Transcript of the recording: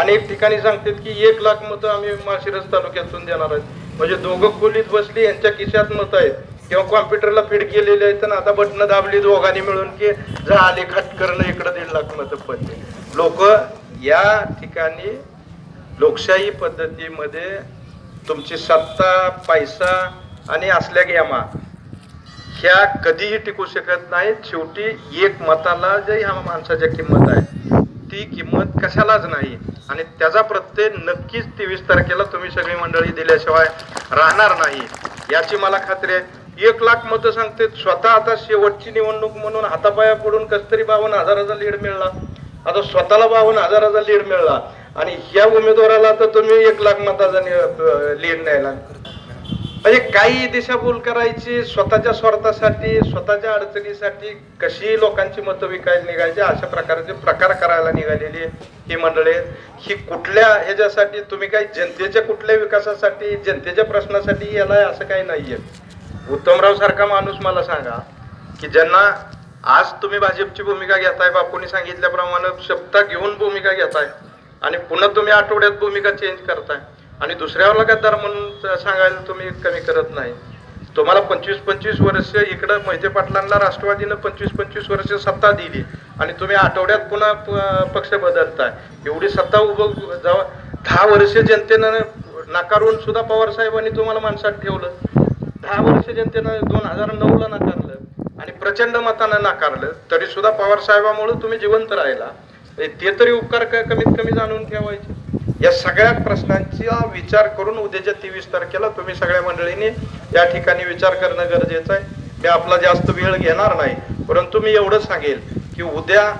अनेक ठिकाणी सांगतात की एक लाख मतं आम्ही माळशिरस तालुक्यातून देणार आहेत. म्हणजे दोघं खोलीत बसली यांच्या खिशात मत आहेत. किंवा कॉम्प्युटरला फीड केलेले आहेत आणि आता बटणं दाबली दोघांनी मिळून की झाले खटकरणं इकडं दीड लाख मतं पडले. लोक या ठिकाणी लोकशाही पद्धतीमध्ये तुमची सत्ता पैसा आणि असल्या घ्यामा ह्या कधीही टिकू शकत नाहीत. शेवटी एक मताला जे ह्या माणसाच्या किंमत आहे. ती किंमत कशालाच नाही. आणि त्याचा प्रत्यय नक्कीच तेवीस तारखेला तुम्ही सगळी मंडळी दिल्याशिवाय राहणार नाही. याची मला खात्री आहे. एक लाख मतं सांगते स्वतः आता शेवटची निवडणूक म्हणून हातापाया पडून कसतरी बावन्न हजाराचा लीड मिळला. आता स्वतःला बावन्न हजाराचा लीड मिळला. आणि या उमेदवाराला तर तुम्ही एक लाख मताचा लीड न्यायला. म्हणजे काही दिशाभूल करायची स्वतःच्या स्वार्थासाठी स्वतःच्या अडचणीसाठी कशी लोकांची मतं विकायला निघायची अशा प्रकारचे प्रकार करायला निघालेली ही मंडळी ही कुठल्या ह्याच्यासाठी तुम्ही काही जनतेच्या कुठल्या विकासासाठी जनतेच्या प्रश्नासाठी याला असं काही नाहीये. उत्तमराव सारखा माणूस मला सांगा की ज्यांना आज तुम्ही भाजपची भूमिका घेताय बापूंनी सांगितल्याप्रमाणे सप्ताह घेऊन भूमिका घेताय आणि पुन्हा तुम्ही आठवड्यात भूमिका चेंज करताय. आणि दुसऱ्या गद्दार म्हणून सांगायला तुम्ही कमी करत नाही. तुम्हाला पंचवीस पंचवीस वर्ष इकडं मोहिते पाटलांना राष्ट्रवादीनं पंचवीस पंचवीस वर्ष सत्ता दिली. आणि तुम्ही आठवड्यात पुन्हा प- पक्ष बदलताय. एवढी सत्ता उभं जावा दहा वर्ष जनतेनं नाकारून सुद्धा पवार साहेबांनी तुम्हाला माणसात ठेवलं. दहा वर्ष जनतेनं दोन हजार नऊला नाकारलं. आणि प्रचंड मतानं नाकारलं. तरी सुद्धा पवार साहेबामुळे तुम्ही जिवंत राहिला. ते तरी उपकार कमीत कमी जाणून ठेवायचे. या सगळ्या प्रश्नांचा विचार करून उद्याच्या तेवीस तारखेला तुम्ही सगळ्या मंडळींनी या ठिकाणी विचार करणं गरजेचं आहे. मी आपला जास्त वेळ घेणार नाही परंतु मी एवढं सांगेल की उद्या